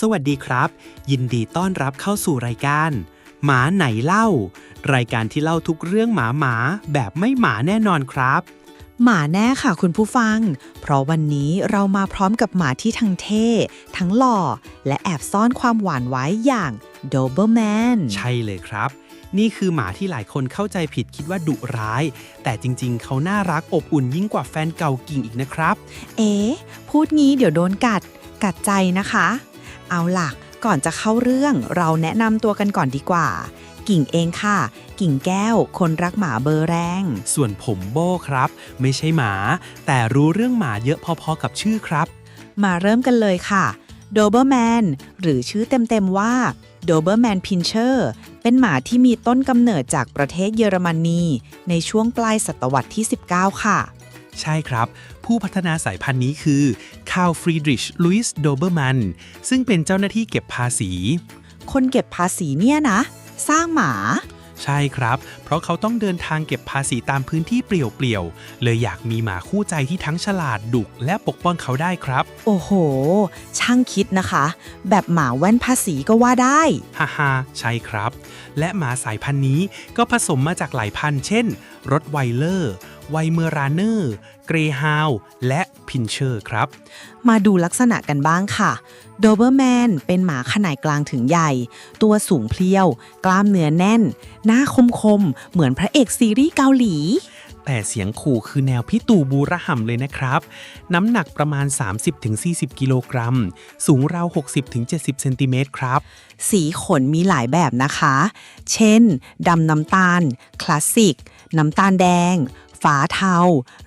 สวัสดีครับ ยินดีต้อนรับเข้าสู่รายการ หมาไหนเล่า รายการที่เล่าทุกเรื่องหมาหมาๆแบบไม่หมาแน่นอนครับ หมาแน่ค่ะคุณผู้ฟัง เพราะวันนี้เรามาพร้อมกับหมาที่ทั้งเท่ ทั้งหล่อ และแอบซ่อนความหวานไว้อย่างโดเบอร์แมนใช่เลยครับ นี่คือหมาที่หลายคนเข้าใจผิดคิดว่าดุร้าย แต่จริงๆ เขาน่ารักอบอุ่นยิ่งกว่าแฟนเก่ากิ่งอีกนะครับ เอ๊ะพูดงี้เดี๋ยวโดนกัด กัดใจนะคะ เอาล่ะ ก่อนจะเข้าเรื่องเราแนะนำตัวกันก่อนดีกว่า กิ่งเองค่ะ กิ่งแก้ว คนรักหมาเบอร์แรง ส่วนผมโบ้ครับ ไม่ใช่หมา แต่รู้เรื่องหมาเยอะพอๆกับชื่อครับ มาเริ่มกันเลยค่ะโดเบอร์แมนหรือชื่อเต็มๆว่าโดเบอร์แมนพินเชอร์เป็นหมาที่มีต้นกำเนิดจากประเทศเยอรมนี ในช่วงปลายศตวรรษที่ 19 ค่ะ ใช่ครับ ผู้พัฒนาสายพันธุ์นี้คือคาร์ลฟรีดริชลุยส์โดเบอร์มันซึ่งเป็นเจ้าหน้าที่เก็บภาษี คนเก็บภาษีเนี่ยนะ สร้างหมา ใช่ครับ เพราะเขาต้องเดินทางเก็บภาษีตามพื้นที่เปลี่ยวๆ เลยอยากมีหมาคู่ใจที่ทั้งฉลาดดุและปกป้องเขาได้ครับ โอ้โห ช่างคิดนะคะ แบบหมาแว่นภาษีก็ว่าได้ ฮ่าฮ่าใช่ครับ และหมาสายพันธุ์นี้ก็ผสมมาจากหลายพันธุ์เช่นรถไวเลอร์ ไวเมอราเนอร์ เกรฮาว และพินเชอร์ครับ มาดูลักษณะกันบ้างค่ะโดเบอร์แมนเป็นหมาขนาดกลางถึงใหญ่ ตัวสูงเพลียว กล้ามเนื้อแน่น หน้าคมคมๆเหมือนพระเอกซีรีส์เกาหลี แต่เสียงขู่คือแนวพี่ตู่บูระห่ำเลยนะครับ น้ำหนักประมาณ 30-40 กิโลกรัม สูงราว 60-70 เซนติเมตรครับ สีขนมีหลายแบบนะคะ เช่น ดำน้ำตาล คลาสสิก น้ำตาลแดง ฟ้าเทา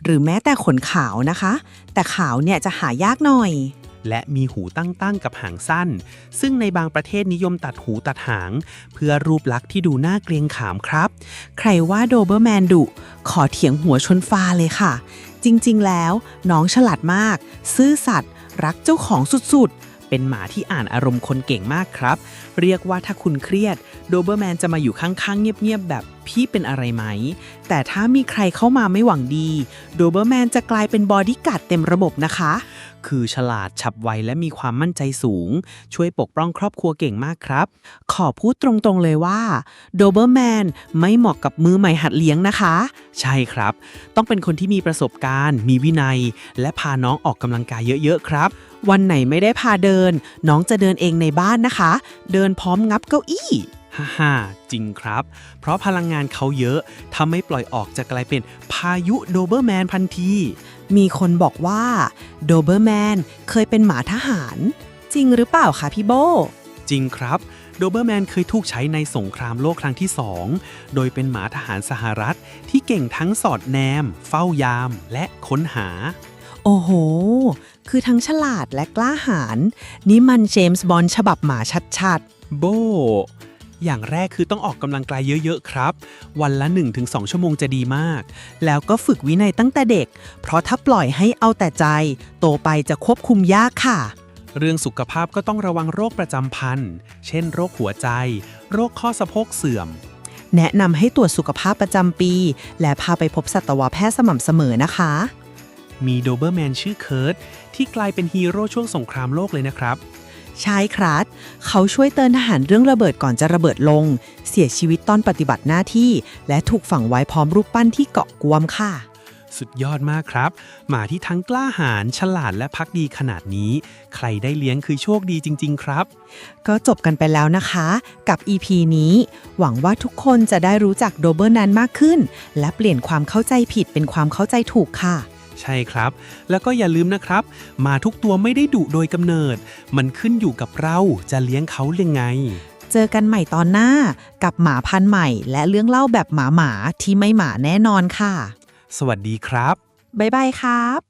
หรือแม้แต่ขนขาวนะคะ แต่ขาวเนี่ยจะหายากหน่อย และมีหูตั้งๆกับหางสั้น ซึ่งในบางประเทศนิยมตัดหูตัดหาง เพื่อรูปลักษณ์ที่ดูน่าเกรงขามครับ ใครว่าโดเบอร์แมนดุ ขอเถียงหัวชนฟ้าเลยค่ะ จริงๆแล้ว น้องฉลาดมาก ซื่อสัตย์รักเจ้าของสุด เป็นหมาที่อ่านอารมณ์คนเก่งมากครับ เรียกว่าถ้าคุณเครียดโดเบอร์แมนจะมาอยู่ข้างๆ เงียบๆ แบบพี่เป็นอะไรไหม แต่ถ้ามีใครเข้ามาไม่หวังดีโดเบอร์แมนจะกลายเป็นบอดี้การ์ดเต็มระบบนะคะ คือฉลาดฉับไวและมีความมั่นใจสูง ช่วยปกป้องครอบครัวเก่งมากครับ ขอพูดตรงๆเลยว่าโดเบอร์แมนไม่เหมาะกับมือใหม่หัดเลี้ยงนะคะ ใช่ครับ ต้องเป็นคนที่มีประสบการณ์ มีวินัย และพาน้องออกกำลังกายเยอะๆครับวันไหนไม่ได้พาเดิน น้องจะเดินเองในบ้านนะคะ เดินพร้อมงับเก้าอี้ฮ่าฮ่าจริงครับ เพราะพลังงานเขาเยอะ ถ้าไม่ปล่อยออกจะกลายเป็นพายุโดเบอร์แมนพันที มีคนบอกว่าโดเบอร์แมนเคยเป็นหมาทหาร จริงหรือเปล่าคะพี่โบ จริงครับโดเบอร์แมนเคยถูกใช้ในสงครามโลกครั้งที่ 2 โดยเป็นหมาทหารสหรัฐ ที่เก่งทั้งสอดแนม เฝ้ายาม และค้นหา โอ้โห คือทั้งฉลาดและกล้าหาญนี่มันเจมส์บอนด์ฉบับหมาชัดโบ อย่างแรกคือต้องออกกำลังกายเยอะๆครับ วันละ 1-2 ชั่วโมงจะดีมาก แล้วก็ฝึกวินัยตั้งแต่เด็ก เพราะถ้าปล่อยให้เอาแต่ใจ โตไปจะควบคุมยากค่ะ เรื่องสุขภาพก็ต้องระวังโรคประจำพันธุ์เช่น โรคหัวใจ โรคข้อสะโพกเสื่อม แนะนำให้ตรวจสุขภาพประจำปี และพาไปพบสัตวแพทย์สม่ำเสมอนะคะ มีโดเบอร์แมนชื่อเคิร์ตที่กลายเป็นฮีโร่ช่วงสงครามโลกเลยนะครับ ใช่ครับ เขาช่วยเตือนทหารเรื่องระเบิดก่อนจะระเบิดลง เสียชีวิตตอนปฏิบัติหน้าที่ และถูกฝังไว้พร้อมรูปปั้นที่เกาะกวมค่ะ สุดยอดมากครับ หมาที่ทั้งกล้าหาญฉลาดและพักดีขนาดนี้ ใครได้เลี้ยงคือโชคดีจริง ๆ ครับ ก็จบกันไปแล้วนะคะ กับ EP นี้ หวังว่าทุกคนจะได้รู้จักโดเบอร์นันมากขึ้น และเปลี่ยนความเข้าใจผิดเป็นความเข้าใจถูกค่ะ ใช่ครับ แล้วก็อย่าลืมนะครับหมาทุกตัวไม่ได้ดุโดยกำเนิด มันขึ้นอยู่กับเราจะเลี้ยงเขายังไง เจอกันใหม่ตอนหน้ากับหมาพันธุ์ใหม่ และเรื่องเล่าแบบหมาหมาๆที่ไม่หมาแน่นอนค่ะ สวัสดีครับ บ๊ายบายครับ